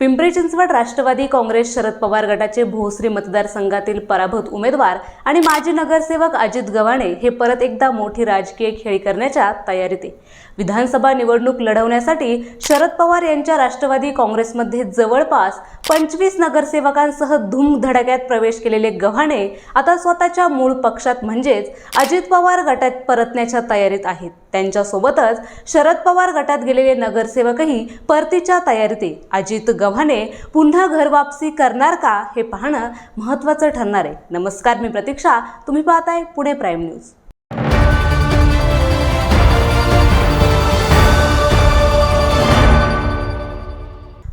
पिंपरी चिंचवड राष्ट्रवादी काँग्रेस शरद पवार गटाचे भोसरी मतदारसंघातील पराभूत उमेदवार आणि माजी नगरसेवक अजित गव्हाणे हे परत एकदा मोठी राजकीय खेळी करण्याच्या तयारीत आहे. विधानसभा निवडणूक लढवण्यासाठी शरद पवार यांच्या राष्ट्रवादी काँग्रेसमध्ये जवळपास पंचवीस नगरसेवकांसह धूमधडाक्यात प्रवेश केलेले गव्हाणे आता स्वतःच्या मूळ पक्षात म्हणजेच अजित पवार गटात परतण्याच्या तयारीत आहेत. त्यांच्यासोबतच शरद पवार गटात गेलेले नगरसेवकही परतीच्या तयारीत अजित गव्हाणे पुन्हा घरवापसी करणार का हे पाहणं महत्त्वाचं ठरणार आहे. नमस्कार मी प्रतीक्षा. तुम्ही पाहताय पुणे प्राईम न्यूज.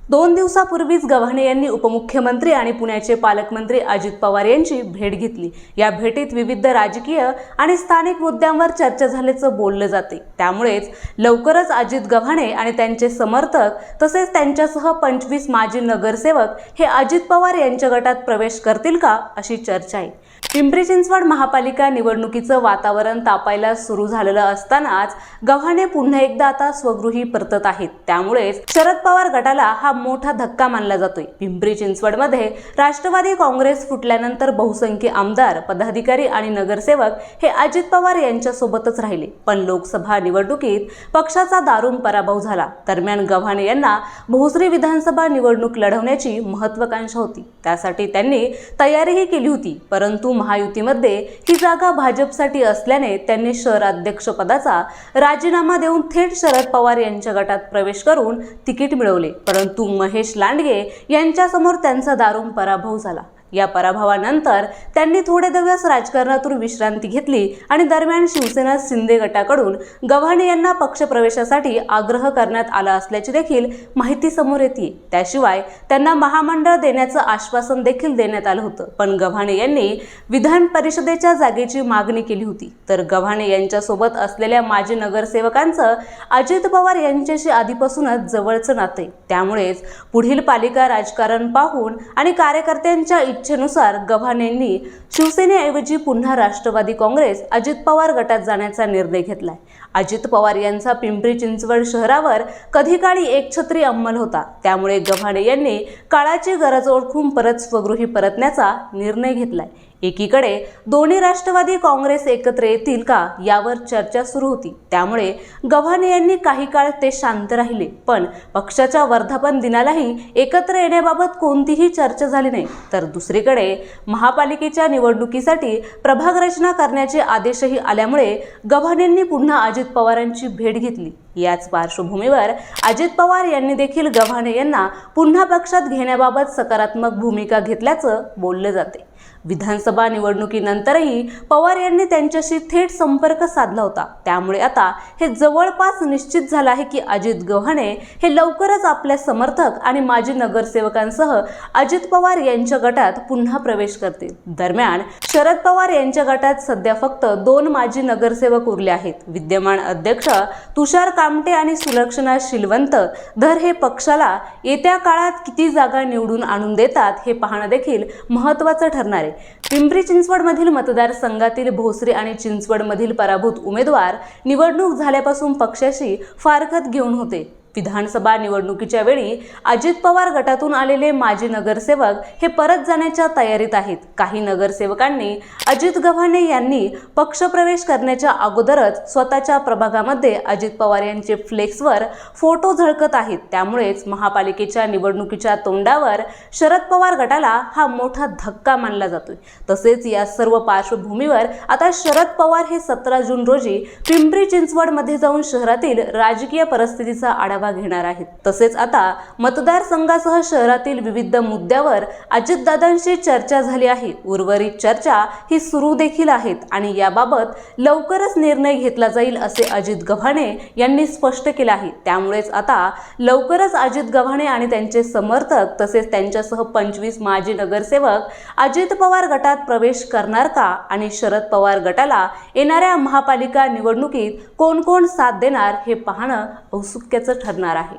दोन दिवसापूर्वीच गव्हाणे यांनी उपमुख्यमंत्री आणि पुण्याचे पालकमंत्री अजित पवार यांची भेट घेतली. या भेटीत विविध राजकीय आणि स्थानिक मुद्द्यांवर चर्चा झाल्याचं बोललं जाते. त्यामुळेच लवकरच अजित गव्हाणे आणि त्यांचे समर्थक तसेच त्यांच्यासह पंचवीस माजी नगरसेवक हे अजित पवार यांच्या गटात प्रवेश करतील का अशी चर्चा आहे. पिंपरी चिंचवड महापालिका निवडणुकीचं वातावरण तापायला सुरू झालेलं असतानाच गव्हाणे पुन्हा एकदा आता स्वगृही परतत आहेत. त्यामुळेच शरद पवार गटाला हा मोठा धक्का मानला जातोय. पिंपरी चिंचवडमध्ये राष्ट्रवादी काँग्रेस फुटल्यानंतर बहुसंख्य आमदार पदाधिकारी आणि नगरसेवक हे अजित पवार यांच्यासोबतच राहिले. पण लोकसभा निवडणुकीत पक्षाचा दारुण पराभव झाला. दरम्यान गव्हाणे यांना भोसरी विधानसभा निवडणूक लढवण्याची महत्वाकांक्षा होती. त्यासाठी त्यांनी तयारीही केली होती. परंतु महायुतीमध्ये ही जागा भाजपसाठी असल्याने त्यांनी शहराध्यक्षपदाचा राजीनामा देऊन थेट शरद पवार यांच्या गटात प्रवेश करून तिकीट मिळवले. परंतु महेश लांडगे यांच्यासमोर त्यांचा दारुण पराभव झाला. या पराभवानंतर त्यांनी थोडे दिवस राजकारणातून विश्रांती घेतली आणि दरम्यान शिवसेना शिंदे गटाकडून गव्हाणे यांना पक्षप्रवेशासाठी आग्रह करण्यात आला असल्याची देखील माहिती समोर येते. त्याशिवाय त्यांना महामंडळ देण्याचं आश्वासन देखील देण्यात आलं होतं. पण गव्हाणे यांनी विधान परिषदेच्या जागेची मागणी केली होती. तर गव्हाणे यांच्यासोबत असलेल्या माजी नगरसेवकांचं अजित पवार यांच्याशी आधीपासूनच जवळचं नातं. आहे त्यामुळेच पुढील पालिका राजकारण पाहून आणि कार्यकर्त्यांच्या इच्छेनुसार गव्हाणेंनी शिवसेनेऐवजी पुन्हा राष्ट्रवादी काँग्रेस अजित पवार गटात जाण्याचा निर्णय घेतलाय. अजित पवार यांचा पिंपरी चिंचवड शहरावर कधी काळी एकछत्री अंमल होता त्यामुळे गव्हाणे यांनी काळाची गरज ओळखून परत स्वगृही परतण्याचा निर्णय घेतलाय. एकीकडे दोन्ही राष्ट्रवादी काँग्रेस एकत्र येतील का यावर चर्चा सुरू होती. त्यामुळे गव्हाणे यांनी काही काळ ते शांत राहिले पण पक्षाच्या वर्धापन दिनालाही एकत्र येण्याबाबत कोणतीही चर्चा झाली नाही. तर दुसरीकडे महापालिकेच्या निवडणुकीसाठी प्रभाग रचना करण्याचे आदेशही आल्यामुळे गव्हाणेंनी पुन्हा अजित पवारांची भेट घेतली. याच पार्श्वभूमीवर अजित पवार यांनी देखील गव्हाणे यांना पुन्हा पक्षात घेण्याबाबत सकारात्मक भूमिका घेतल्याचं बोललं जाते. विधानसभा निवडणुकीनंतरही पवार यांनी त्यांच्याशी थेट संपर्क साधला होता. त्यामुळे आता हे जवळपास निश्चित झालं आहे की अजित गव्हाणे हे लवकरच आपल्या समर्थक आणि माजी नगरसेवकांसह अजित पवार यांच्या गटात पुन्हा प्रवेश करतील. दरम्यान शरद पवार यांच्या गटात सध्या फक्त दोन माजी नगरसेवक उरले आहेत. विद्यमान अध्यक्ष तुषार कामटे आणि सुलक्षणा शिलवंत. धर हे पक्षाला येत्या काळात किती जागा निवडून आणून देतात हे पाहणं देखील महत्त्वाचं ठरणार आहे. पिंपरी चिंचवडमधील मतदारसंघातील भोसरी आणि चिंचवडमधील पराभूत उमेदवार निवडणूक झाल्यापासून पक्षाशी फारकत घेऊन होते. विधानसभा निवडणुकीच्या वेळी अजित पवार गटातून आलेले माजी नगरसेवक हे परत जाण्याच्या तयारीत आहेत. काही नगरसेवकांनी अजित गव्हाणे यांनी पक्षप्रवेश करण्याच्या अगोदरच स्वतःच्या प्रभागामध्ये अजित पवार यांचे फ्लेक्सवर फोटो झळकत आहेत. त्यामुळेच महापालिकेच्या निवडणुकीच्या तोंडावर शरद पवार गटाला हा मोठा धक्का मानला जातोय. तसेच या सर्व पार्श्वभूमीवर आता शरद पवार हे सतरा जून रोजी पिंपरी चिंचवडमध्ये जाऊन शहरातील राजकीय परिस्थितीचा आढावा आढावा घेणार आहेत. तसेच आता मतदारसंघासह शहरातील विविध मुद्द्यावर अजितदादांशी चर्चा झाली आहे. उर्वरित चर्चा ही सुरू देखील आहेत आणि याबाबत लवकरच निर्णय घेतला जाईल असे अजित गव्हाणे यांनी स्पष्ट केले आहे. त्यामुळेच आता लवकरच अजित गव्हाणे आणि त्यांचे समर्थक तसेच त्यांच्यासह पंचवीस माजी नगरसेवक अजित पवार गटात प्रवेश करणार का आणि शरद पवार गटाला येणाऱ्या महापालिका निवडणुकीत कोण कोण साथ देणार हे पाहणं औत्सुक्याचं ठरणार आहे